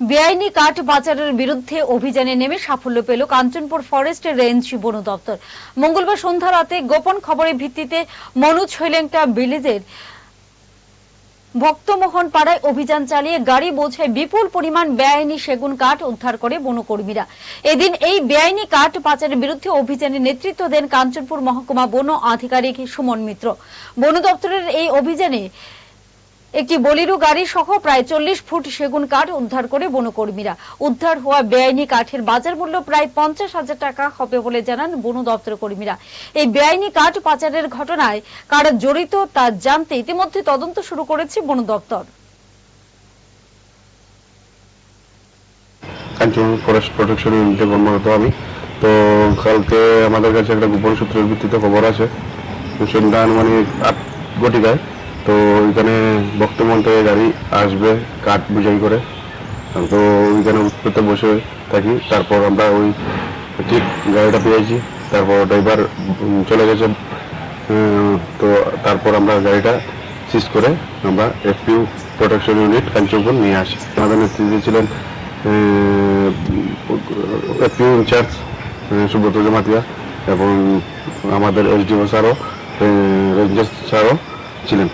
বেআইনি কাঠ পাচারের বিরুদ্ধে অভিযানে নেমে সাফল্য পেল কাঞ্চনপুর ফরেস্ট রেঞ্জ বন দপ্তর। মঙ্গলবার সন্ধ্যা রাতে গোপন খবরের ভিত্তিতে মনোজ হৈলেংটা ভিলেজের ভক্তমোহন পাড়ায় অভিযান চালিয়ে গাড়ি বোঝায় বিপুল পরিমাণ বেআইনি সেগুন কাঠ উদ্ধার করে বনকর্মীরা। এদিন এই বেআইনি কাঠ পাচারের বিরুদ্ধে অভিযানে নেতৃত্ব দেন কাঞ্চনপুর মহকুমা বন আধিকারিক সুমন মিত্র। বন দপ্তরের এই অভিযানে একটি বলিরু গাড়ি সহ প্রায় চল্লিশ ফুট সেগুন কাঠ উদ্ধার করে বনকর্মীরা। উদ্ধার হওয়া বেআইনি কাঠের বাজার মূল্য প্রায় পঞ্চাশ হাজার টাকা হবে বলে জানান বন দপ্তর কর্মীরা। এই বেআইনি কাঠ পাচারের ঘটনায় কারা জড়িত তা জানতে ইতিমধ্যে তদন্ত শুরু করেছে বন দপ্তর। আমি। তো কালকে আমাদের কাছে একটা গোপন সূত্রের ভিত্তিতে খবর আছে। আনুমানিক আট ঘটিকায়। তো ওইখানে বক্তমন থেকে গাড়ি আসবে, কাঠ বুঝাই করে। তো ওইখানে উৎপত্তি বসে থাকি। তারপর আমরা ওই ঠিক গাড়িটা পেয়েছি। তারপর ড্রাইভার চলে গেছে। তো তারপর আমরা গাড়িটা সিজ করে আমরা এফপিউ প্রোটেকশন ইউনিট কাঞ্চনপুর নিয়ে আসি। আমাদের নেতৃত্বে ছিলেন এফপিউ ইনচার্জ সুব্রত জমাতিয়া এবং আমাদের এসডিও স্যারও রেঞ্জার স্যারও ছিলেন।